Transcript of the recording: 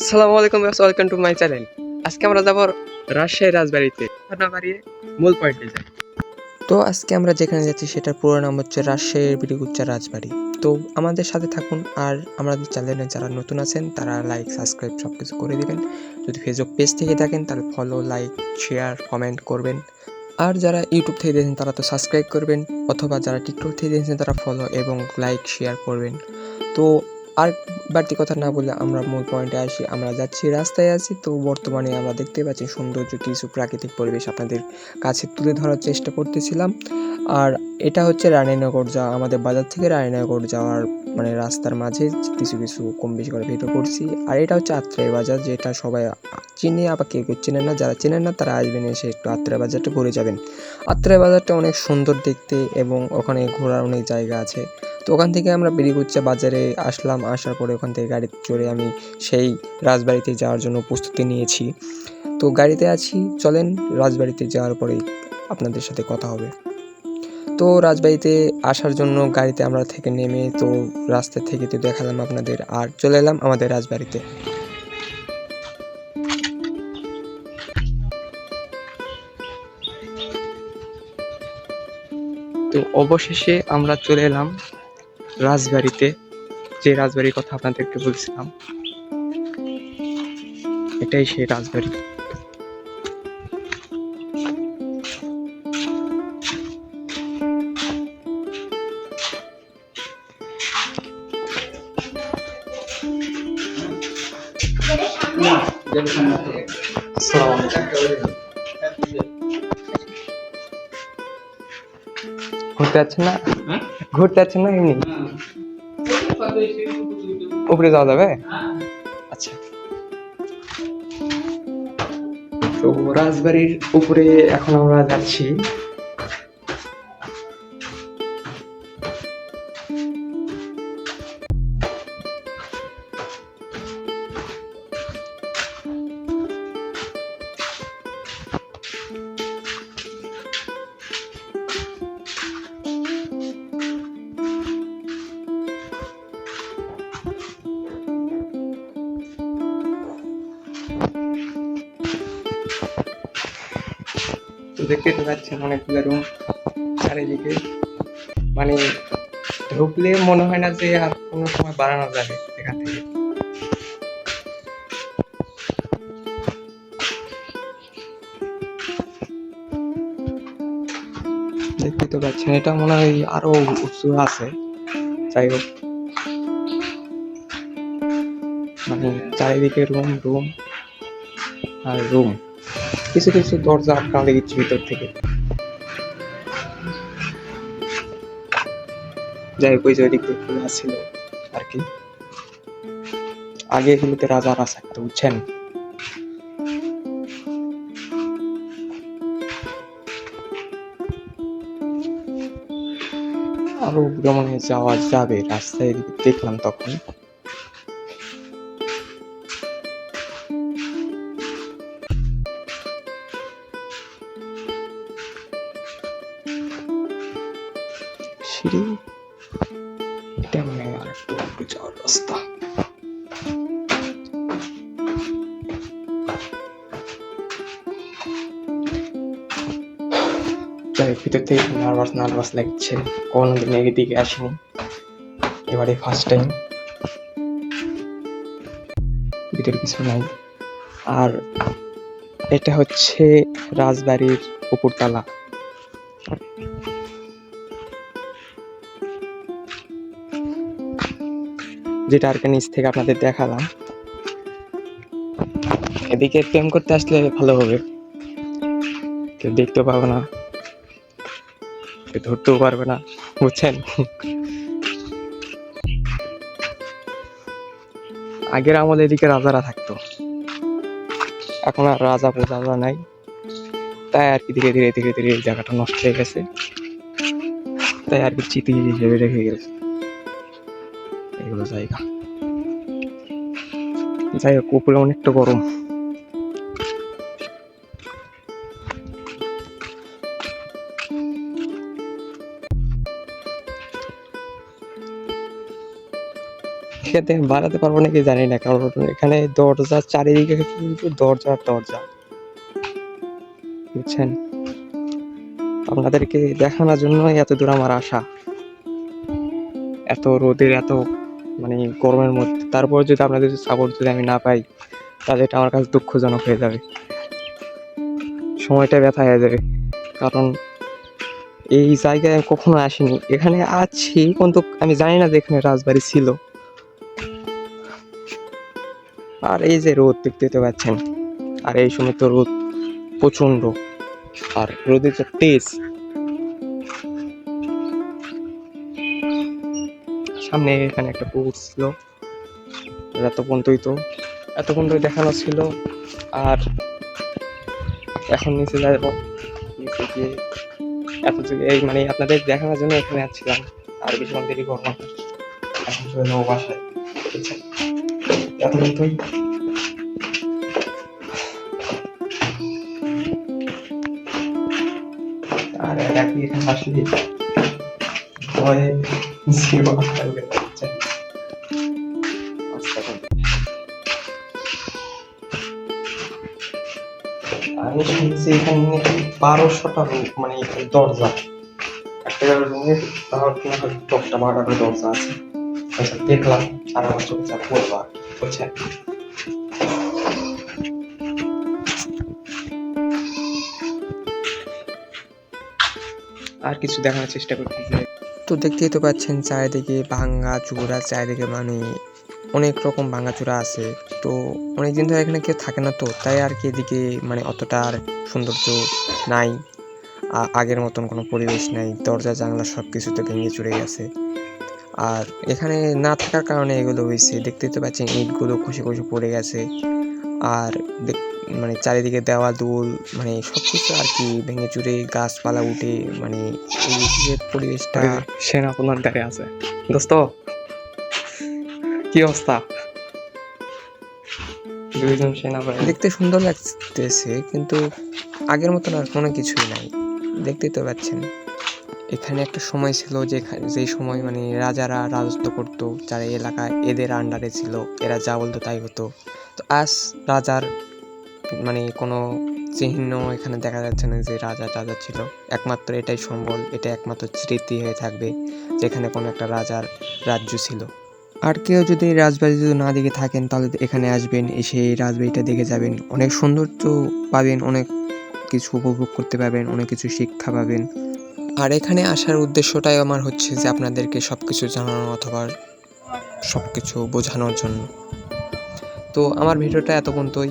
আসসালামু আলাইকুম welcome to my channel. আজকে আমরা যাব রাজশাহী রাজবাড়িতে। রাজবাড়ির মূল পয়েন্টে যাই। তো আজকে আমরা যেখানে যাচ্ছি সেটার পুরো নাম হচ্ছে রাজশাহীর বিড়িগুচ্চা রাজবাড়ি। তো আমাদের সাথে থাকুন আর আমাদের চ্যানেলে যারা নতুন আছেন তারা লাইক সাবস্ক্রাইব সব কিছু করে দিবেন। যদি ফেসবুক পেজ থেকে থাকেন তাহলে ফলো লাইক শেয়ার কমেন্ট করবেন। আর যারা ইউটিউব থেকে দেখেন তারা তো সাবস্ক্রাইব করবেন, অথবা যারা টিকটক থেকে দেখছেন তারা ফলো এবং লাইক শেয়ার করবেন। তো আর বাড়তি কথা না বলে আমরা মূল পয়েন্টে আসি। আমরা যাচ্ছি, রাস্তায় আছি। তো বর্তমানে আমরা দেখতে পাচ্ছি সৌন্দর্য, কিছু প্রাকৃতিক পরিবেশ আপনাদের কাছে তুলে ধরার চেষ্টা করতেছিলাম। আর এটা হচ্ছে রানীনগর যা, আমাদের বাজার থেকে রানীনগর যাওয়ার মানে রাস্তার মাঝে কিছু কিছু কম বেশি করে ভিডিও করছি। আর এটা হচ্ছে আত্রাই বাজার, যেটা সবাই চিনে আবার কেউ কেউ চেনেন না। যারা চেনেন না, তারা আসবেন এসে একটু আত্রাই বাজারটা ঘুরে যাবেন। আত্রাই বাজারটা অনেক সুন্দর দেখতে এবং ওখানে ঘোরার অনেক জায়গা আছে। তো ওখান থেকে আমরা বেরিগুচ্চা বাজারে আসলাম, আসার পরে ওখান থেকে গাড়িতে চড়ে আমি সেই রাজবাড়িতে যাওয়ার জন্য প্রস্তুতি নিয়েছি। তো গাড়িতে আছি, চলেন রাজবাড়িতে যাওয়ার পরেই আপনাদের সাথে কথা হবে। তো রাজবাড়িতে আসার জন্য গাড়িতে আমরা থেকে নেমে তো রাস্তা থেকে তো দেখালাম আপনাদের, আর চলে এলাম আমাদের রাজবাড়িতে। তো অবশেষে আমরা চলে এলাম রাজবাড়িতে যে রাজবাড়ির কথা আপনাদেরকে বলছিলাম এটাই সেই রাজবাড়ি। ঘুরতে যাচ্ছেন না ঘুরতে যাচ্ছেন না এমনি? উপরে যাওয়া যাবে? আচ্ছা। তো রাজবাড়ির উপরে এখন আমরা যাচ্ছি। দেখতে তো পাচ্ছেন অনেকগুলো রুম চারিদিকে। মানে ঢুকলে মনে হয় না যে আর কোনো সময় বাড়ানো যাবে এখান থেকে। দেখতে তো পাচ্ছেন, এটা মনে হয় আরও উঁচু আছে। যাই হোক। মানে চারিদিকে রুম রুম আর রুম। কিছু কিছু দরজা আটকানো দেখেছি ভিতর থেকে। যাই হোক, ওই যে ওইদিক দিয়ে ছিল আর কি। আগে এগুলোতে রাজারা থাকতো, বুঝছেন? আরও হয় যাওয়া যাবে, রাস্তায় দেখলাম তখন। সিঁড়ি এটা মনে হয় আর একটু যাওয়ার রাস্তা। ভিতর থেকে নার্ভাস নার্ভাস লাগছে। কোনোদিন এদিকে আসিনি। এবারে ফার্স্ট টাইম ভিতরে কিছু নাই। আর এটা হচ্ছে রাজবাড়ির উপরতলা। যেটা আর কি নিচ থেকে আপনাদের দেখালাম। এদিকে প্রেম করতে আসলে ভালো হবে। কেউ দেখতেও পাবে না। ধরতেও পারবে না, বুঝছেন? আগের আমলে এদিকে রাজারা থাকতো। এখন আর রাজা প্রজারা নাই। তাই আর কি ধীরে ধীরে ধীরে ধীরে এই জায়গাটা নষ্ট হয়ে গেছে। তাই আর কি চিতি হিসেবে রেখে গেছে। এগুলো জায়গা। যাই হোক, উপরে অনেকটা গরম। খেতে বাড়াতে পারব নাকি জানি না, কারণ এখানে দরজা চারিদিকে কিন্তু দরজা দরজা। বুঝছেন? আপনাদেরকে দেখানোর জন্যই এত দূর আমার আশা। এত রোদের, এত মানে গরমের মধ্যে। তারপর যদি আপনাদের সাপোর্ট যদি আমি না পাই, তাহলে এটা আমার কাছে দুঃখজনক হয়ে যাবে। সময়টা ব্যথা হয়ে যাবে। কারণ এই জায়গায় আমি কখনো আসিনি। এখানে আছি, কিন্তু আমি জানি না যে এখানে রাজবাড়ি ছিল। আর এই যে রোদ দেখতে পাচ্ছেন। আর এই সময় তো রোদ প্রচণ্ড আর রোদের যে তেজ সামনে এখানে একটা পুকুর ছিল। এত পর্যন্তই তো এত পর্যন্তই দেখানো ছিল। আর এখন নিচে যাব নিচে গিয়ে এত এই মানে আপনাদের দেখানোর জন্য এখানে আসছিলাম আর বেশিক্ষণ দেরি করব না। এখন চলে যাব বাসায়। আর একই এখানে আসলে আমি শুনছি এখানে নাকি বারোশোটা মানে দরজা। একটা রুমে আপনার হয়তো দশটা, বারোটা দরজা আছে। আচ্ছা দেখলাম, আর আমার চোখে যা পড়ল আর আর কিছু দেখানোর চেষ্টা করতেছি তো দেখতেই তো পাচ্ছেন চারিদিকে ভাঙ্গা চূড়া, চারিদিকে মানে অনেক রকম ভাঙ্গা চূড়া আছে। তো অনেক দিন ধরে এখানে কেউ থাকে না তো, তাই আর কি এদিকে মানে অতটা আর সৌন্দর্য নাই। আগের মতন কোনো পরিবেশ নাই, দরজা, জানলা সব কিছুতে ভেঙে চুরে গেছে। আর এখানে না থাকার কারণে এগুলো হয়েছে, দেখতেই তো পাচ্ছেন ইটগুলো খসে খসে পড়ে গেছে। আর মানে চারিদিকে দেওয়া দুল মানে সব কিছু আর কি ভেঙে চুরে গাছপালা উঠে মানে এই যে পরিবেশটা। সেনা আপনার দাঁড়িয়ে আছে? দোস্ত কি অবস্থা? দুইজন দেখতে সুন্দর লাগতেছে কিন্তু আগের মতন আর কোনো কিছুই নাই। দেখতেই তো পাচ্ছেন। এখানে একটা সময় ছিল যে যেই সময় মানে রাজারা রাজত্ব করতো যারা এলাকায় এদের আন্ডারে ছিল এরা যা বলতো তাই হতো। তো আজ রাজার মানে কোনো চিহ্ন এখানে দেখা যাচ্ছে না যে রাজা রাজা ছিল। একমাত্র এটাই সম্বল, এটা একমাত্র স্মৃতি হয়ে থাকবে যেখানে কোনো একটা রাজার রাজ্য ছিল। আর কেউ যদি রাজবাড়ি যদি না দেখে থাকেন, তাহলে এখানে আসবেন, এসে রাজবাড়িটা দেখে যাবেন। অনেক সৌন্দর্য পাবেন, অনেক কিছু উপভোগ করতে পারবেন, অনেক কিছু শিক্ষা পাবেন। আর এখানে আসার উদ্দেশ্যটাই আমার হচ্ছে যে আপনাদেরকে সব কিছু জানানো অথবা সব কিছু বোঝানোর জন্য। তো আমার ভিডিওটা এত পর্যন্তই।